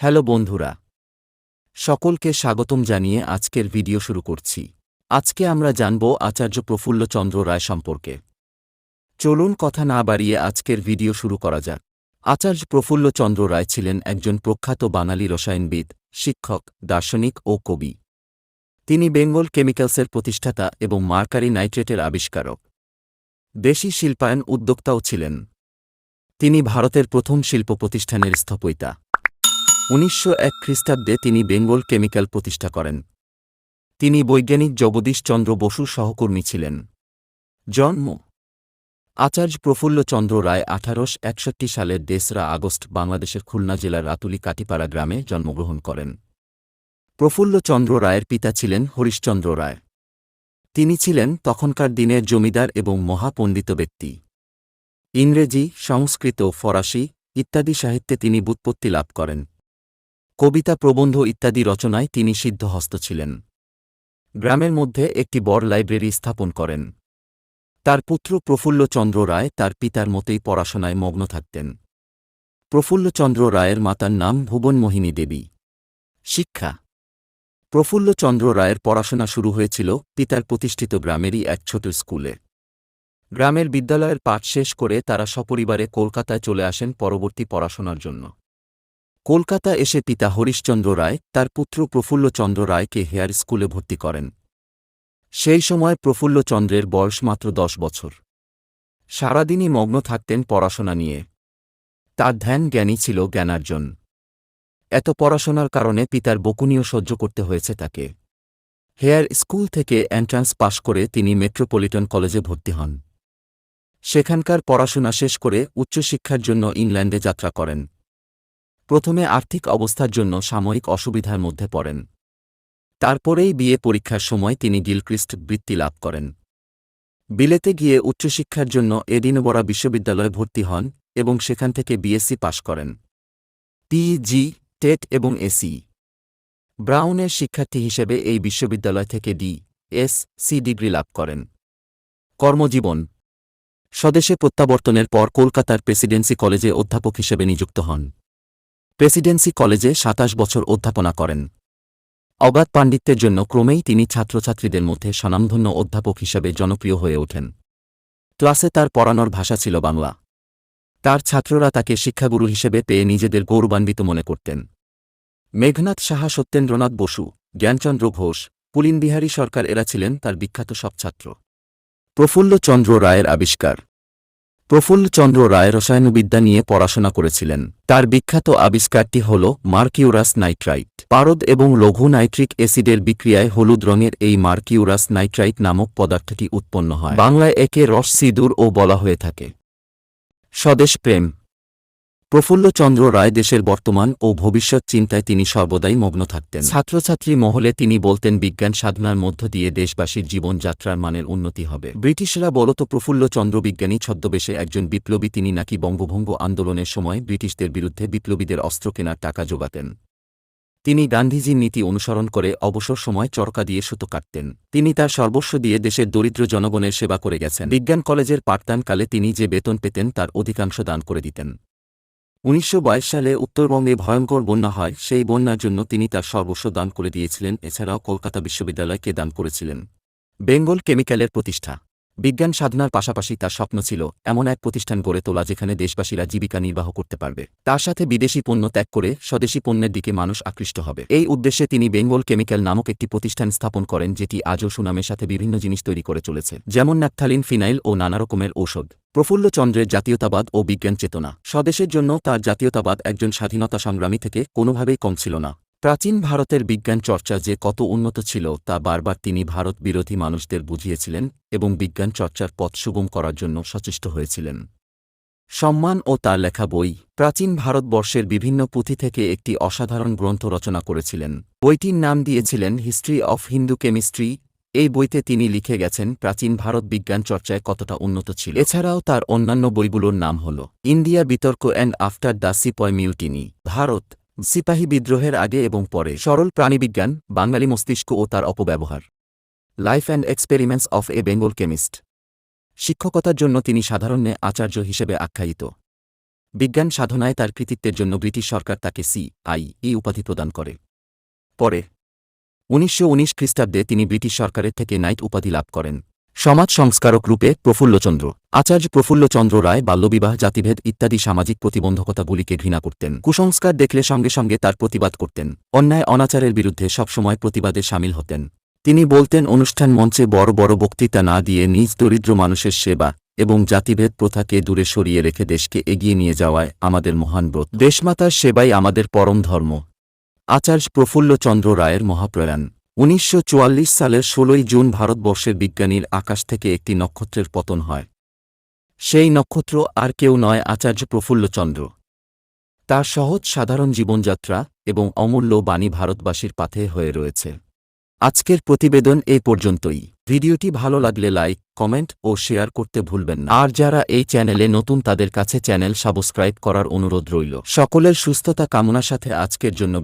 Hello বন্ধুরা। সকলকে স্বাগতম জানিয়ে আজকের ভিডিও শুরু করছি। আজকে আমরা জানব আচার্য প্রফুল্লচন্দ্র রায় সম্পর্কে। চলুন কথা না বাড়িয়ে আজকের ভিডিও শুরু করা যাক। আচার্য প্রফুল্লচন্দ্র রায় ছিলেন একজন প্রখ্যাত বাঙালি রসায়নবিদ, শিক্ষক, দার্শনিক ও কবি। তিনি বেঙ্গল কেমিক্যালসের প্রতিষ্ঠাতা এবং মার্কারি নাইট্রেটের আবিষ্কারক। দেশি শিল্পায়ন উদ্যোক্তাও ছিলেন। তিনি ভারতের প্রথম শিল্প প্রতিষ্ঠানের স্থপইতা উনিশশো এক খ্রিস্টাব্দে তিনি বেঙ্গল কেমিক্যাল প্রতিষ্ঠা করেন। তিনি বৈজ্ঞানিক জগদীশচন্দ্র বসুর সহকর্মী ছিলেন। জন্ম আচার্য প্রফুল্লচন্দ্র রায় আঠারোশ একষট্টি সালের দেসরা আগস্ট বাংলাদেশের খুলনা জেলার রাতুলি কাটিপাড়া গ্রামে জন্মগ্রহণ করেন। প্রফুল্লচন্দ্র রায়ের পিতা ছিলেন হরিশচন্দ্র রায়। তিনি ছিলেন তখনকার দিনের জমিদার এবং মহাপণ্ডিত ব্যক্তি। ইংরেজি, সংস্কৃত, ফরাসি ইত্যাদি সাহিত্যে তিনি বুৎপত্তি লাভ করেন। কবিতা প্রবন্ধ ইত্যাদি রচনায় তিনি সিদ্ধহস্ত ছিলেন। গ্রামের মধ্যে একটি বড় লাইব্রেরি স্থাপন করেন। তার পুত্র প্রফুল্লচন্দ্র রায় তার পিতার মতেই পড়াশোনায় মগ্ন থাকতেন। প্রফুল্লচন্দ্র রায়ের মাতার নাম ভুবনমোহিনী দেবী। শিক্ষা। প্রফুল্লচন্দ্র রায়ের পড়াশোনা শুরু হয়েছিল পিতার প্রতিষ্ঠিত গ্রামেরই এক ছোট স্কুলে। গ্রামের বিদ্যালয়ের পাঠ শেষ করে তারা সপরিবারে কলকাতায় চলে আসেন পরবর্তী পড়াশোনার জন্য। কলকাতা এসে পিতা হরিশচন্দ্র রায়, তার পুত্র প্রফুল্লচন্দ্র রায়কে হেয়ার স্কুলে ভর্তি করেন। সেই সময় প্রফুল্লচন্দ্রের বয়স মাত্র দশ বছর। সারাদিনই মগ্ন থাকতেন পড়াশোনা নিয়ে। তার ধ্যান জ্ঞানী ছিল জ্ঞানার্জন। এত পড়াশোনার কারণে পিতার বকুনিও সহ্য করতে হয়েছে তাকে। হেয়ার স্কুল থেকে এন্ট্রান্স পাশ করে তিনি মেট্রোপলিটন কলেজে ভর্তি হন। সেখানকার পড়াশোনা শেষ করে উচ্চশিক্ষার জন্য ইংল্যান্ডে যাত্রা করেন। প্রথমে আর্থিক অবস্থার জন্য সাময়িক অসুবিধার মধ্যে পড়েন। তারপরেই বিয়ে পরীক্ষার সময় তিনি গিলক্রিস্ট বৃত্তি লাভ করেন। বিলেতে গিয়ে উচ্চশিক্ষার জন্য এডিনবরা বিশ্ববিদ্যালয়ে ভর্তি হন এবং সেখান থেকে বিএসসি পাশ করেন। পিজি টেট এবং এসি ব্রাউনের শিক্ষার্থী হিসেবে এই বিশ্ববিদ্যালয় থেকে ডি, এস, সি ডিগ্রি লাভ করেন। কর্মজীবন। স্বদেশে প্রত্যাবর্তনের পর কলকাতার প্রেসিডেন্সি কলেজে অধ্যাপক হিসেবে নিযুক্ত হন। প্রেসিডেন্সি কলেজে সাতাশ বছর অধ্যাপনা করেন। অগাধ পাণ্ডিত্যের জন্য ক্রমেই তিনি ছাত্রছাত্রীদের মধ্যে স্বনামধন্য অধ্যাপক হিসেবে জনপ্রিয় হয়ে ওঠেন। ক্লাসে তার পড়ানোর ভাষা ছিল বাংলা। তার ছাত্ররা তাকে শিক্ষাগুরু হিসেবে পেয়ে নিজেদের গৌরবান্বিত মনে করতেন। মেঘনাথ সাহা সত্যেন্দ্রনাথ বসু, জ্ঞানচন্দ্র ঘোষ, পুলিনবিহারী সরকার এরা ছিলেন তার বিখ্যাত সব ছাত্র। প্রফুল্লচন্দ্র রায়ের আবিষ্কার। প্রফুল্লচন্দ্র রায় রসায়নবিদ্যা নিয়ে পড়াশোনা করেছিলেন। তার বিখ্যাত আবিষ্কারটি হল মার্কিউরাস নাইট্রাইট। পারদ এবং লঘু নাইট্রিক অ্যাসিডের বিক্রিয়ায় হলুদ রঙের এই মার্কিউরাস নাইট্রাইট নামক পদার্থটি উৎপন্ন হয়। বাংলায় একে রস সিঁদুর ও বলা হয়ে থাকে। স্বদেশ প্রেম। প্রফুল্লচন্দ্র রায় দেশের বর্তমান ও ভবিষ্যৎ চিন্তায় তিনি সর্বদাই মগ্ন থাকতেন। ছাত্রছাত্রী মহলে তিনি বলতেন, বিজ্ঞান সাধনার মধ্য দিয়ে দেশবাসীর জীবনযাত্রার মানের উন্নতি হবে। ব্রিটিশরা বলত, প্রফুল্লচন্দ্র বিজ্ঞানী ছদ্মবেশে একজন বিপ্লবী, তিনি নাকি বঙ্গভঙ্গ আন্দোলনের সময় ব্রিটিশদের বিরুদ্ধে বিপ্লবীদের অস্ত্র কেনার টাকা যোগাতেন তিনি গান্ধীজির নীতি অনুসরণ করে অবসর সময় চরকা দিয়ে সুতো কাটতেন। তিনি তার সর্বস্ব দিয়ে দেশের দরিদ্র জনগণের সেবা করে গেছেন। বিজ্ঞান কলেজের পাঠদানকালে তিনি যে বেতন পেতেন, তার অধিকাংশ দান করে দিতেন। উনিশশো বাইশ সালে উত্তরবঙ্গে ভয়ঙ্কর বন্যা হয়, সেই বন্যার জন্য তিনি তার সর্বস্ব দান করে দিয়েছিলেন, এছাড়াও কলকাতা বিশ্ববিদ্যালয়কে দান করেছিলেন। বেঙ্গল কেমিক্যালের প্রতিষ্ঠা বিজ্ঞান সাধনার পাশাপাশি তার স্বপ্ন ছিল এমন এক প্রতিষ্ঠান গড়ে তোলা যেখানে দেশবাসীরা জীবিকা নির্বাহ করতে পারবে। তার সাথে বিদেশি পণ্য ত্যাগ করে স্বদেশি পণ্যের দিকে মানুষ আকৃষ্ট হবে। এই উদ্দেশ্যে তিনি বেঙ্গল কেমিক্যাল নামক একটি প্রতিষ্ঠান স্থাপন করেন যেটি আজও সুনামের সাথে বিভিন্ন জিনিস তৈরি করে চলেছে, যেমন ন্যাপথালিন, ফিনাইল ও নানা রকমের ঔষধ। প্রফুল্ল চন্দ্রের জাতীয়তাবাদ ও বিজ্ঞান চেতনা। স্বদেশের জন্য তার জাতীয়তাবাদ একজন স্বাধীনতা সংগ্রামী থেকে কোনোভাবেই কম ছিল না। প্রাচীন ভারতের বিজ্ঞান চর্চা যে কত উন্নত ছিল তা বারবার তিনি ভারত বিরোধী মানুষদের বুঝিয়েছিলেন এবং বিজ্ঞান চর্চার পথ সুগম করার জন্য সচেষ্ট হয়েছিলেন। সম্মান ও তার লেখা বই প্রাচীন ভারতবর্ষের বিভিন্ন পুঁথি থেকে একটি অসাধারণ গ্রন্থ রচনা করেছিলেন। বইটির নাম দিয়েছিলেন হিস্ট্রি অফ হিন্দু কেমিস্ট্রি এই বইতে তিনি লিখে গেছেন প্রাচীন ভারত বিজ্ঞান চর্চায় কতটা উন্নত ছিল। এছাড়াও তার অন্যান্য বইগুলোর নাম হল ইন্ডিয়া বিতর্ক and after the sepoy mutiny Bharat সিপাহী বিদ্রোহের আগে এবং পরে সরল প্রাণীবিজ্ঞান, বাঙালি মস্তিষ্ক ও তার অপব্যবহার। Life and experiments of a Bengal chemist শিক্ষকতার জন্য তিনি সাধারণ্যে আচার্য হিসেবে আখ্যায়িত। বিজ্ঞান সাধনায় তার কৃতিত্বের জন্য ব্রিটিশ সরকার তাকে সি আই ই উপাধি প্রদান করে। পরে, উনিশশো উনিশ খ্রিস্টাব্দে তিনি ব্রিটিশ সরকারের থেকে নাইট উপাধি লাভ করেন। সমাজ সংস্কারক রূপে প্রফুল্লচন্দ্র। আচার্য প্রফুল্লচন্দ্র রায়, বাল্যবিবাহ, জাতিভেদ ইত্যাদি সামাজিক প্রতিবন্ধকতাগুলিকে ঘৃণা করতেন। কুসংস্কার দেখলে সঙ্গে সঙ্গে তার প্রতিবাদ করতেন। অন্যায় অনাচারের বিরুদ্ধে সবসময় প্রতিবাদে সামিল হতেন। তিনি বলতেন, অনুষ্ঠান মঞ্চে বড় বড় বক্তৃতা না দিয়ে নিজ দরিদ্র মানুষের সেবা এবং জাতিভেদ প্রথাকে দূরে সরিয়ে রেখে দেশকে এগিয়ে নিয়ে যাওয়ায় আমাদের মহান ব্রত। দেশমাতার সেবাই আমাদের পরম ধর্ম। আচার্য প্রফুল্লচন্দ্র রায়ের মহাপ্রয়াণ। উনিশশো সালের ষোলোই জুন ভারতবর্ষের বিজ্ঞানীর আকাশ থেকে একটি নক্ষত্রের পতন হয়। সেই নক্ষত্র আর কেউ নয় আচার্য প্রফুল্লচন্দ্র। তার সহজ সাধারণ জীবনযাত্রা এবং অমূল্য বাণী ভারতবাসীর পাথে হয়ে রয়েছে। আজকের প্রতিবেদন এ পর্যন্তই। ভিডিওটি ভালো লাগলে লাইক, কমেন্ট ও শেয়ার করতে ভুলবেন না। আর যারা এই চ্যানেলে নতুন তাদের কাছে চ্যানেল সাবস্ক্রাইব করার অনুরোধ রইল। সকলের সুস্থতা কামনা সাথে আজকের জন্য।